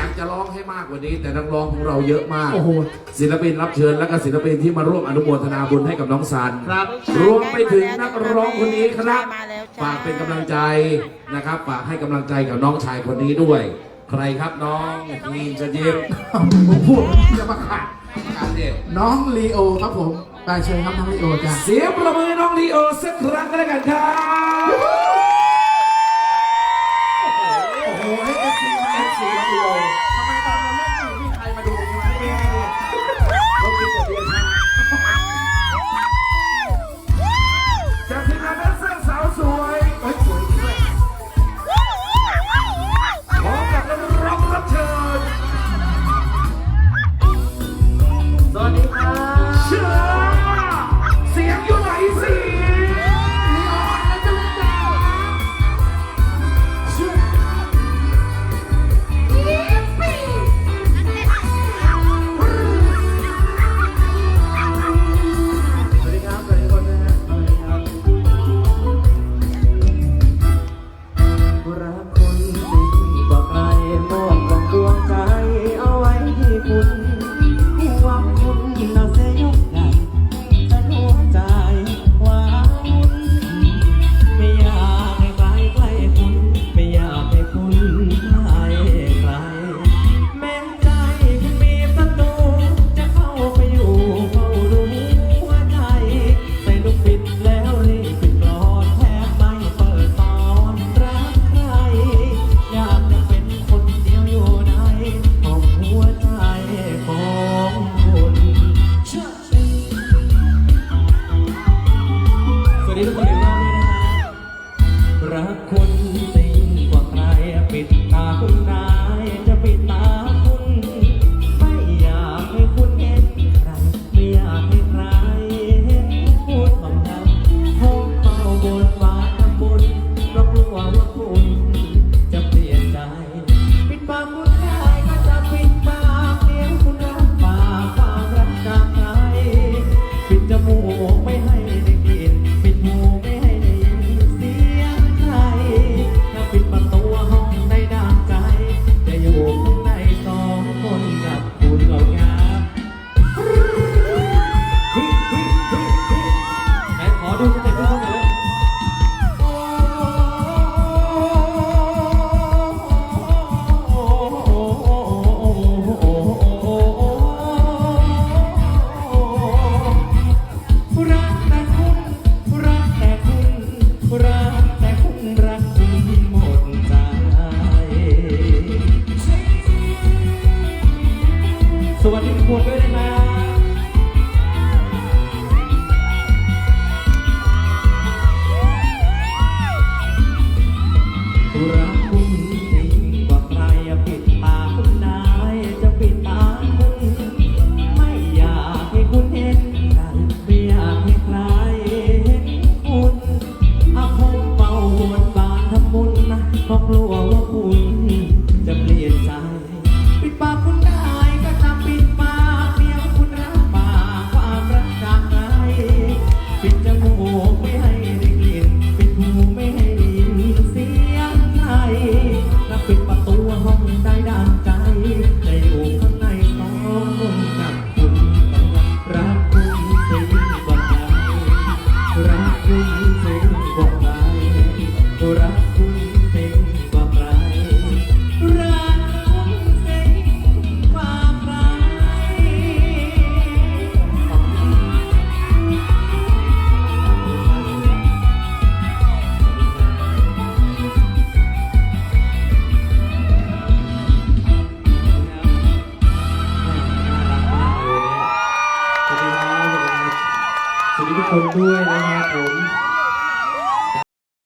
อยากจะร้องให้มากกว่านี้ แต่นักร้องของเราเยอะมาก โอ้โห ศิลปินรับเชิญและก็ศิลปินที่มาร่วมอนุโมทนาบุญให้กับน้องซันครับ รวมไปถึงนักร้องคนนี้ครับมาแล้วจ้า ฝากเป็นกำลังใจนะครับฝากให้กำลังใจกับน้องชายคนนี้ด้วย ใครครับน้องนีนจะยิ้มผมพูดจะมาขาดการเด็ดน้องลีโอครับผมไปเชิญครับน้องลีโอจ้ะเสียงประมือน้องลีโอสักครั้งก็แล้วกันครับ รักคุณจริงกว่าใครปิดตาคุณได้จะปิดตาคุณ ไม่อยากให้คุณเห็นใคร ไม่อยากให้ใครเห็นพูดคำนั้นพบเป้าบนฟ้าทำบุญเพราะกลัวว่าคุณจะเปลี่ยนใจ ปิดปากคุณได้ก็จะปิดปากเลี้ยงคุณรับปากความรักจากใครปิดจมูก สวัสดีทุกคนด้วยนะรักคุณจริงกว่าใครปิดตาคุณนายจะปิดตาคุณไม่อยากให้คุณเห็นกันไม่อยากให้ใครเห็นคุณอาคมเป่าบนบานทำบุญนะเพราะกลัวว่าคุณ ห้องใด้ดังใจจะอยู่ข้างในต้องคนกับคุณรักคุณจริงกว่าใครรักคุณจริ คนด้วยนะครับผม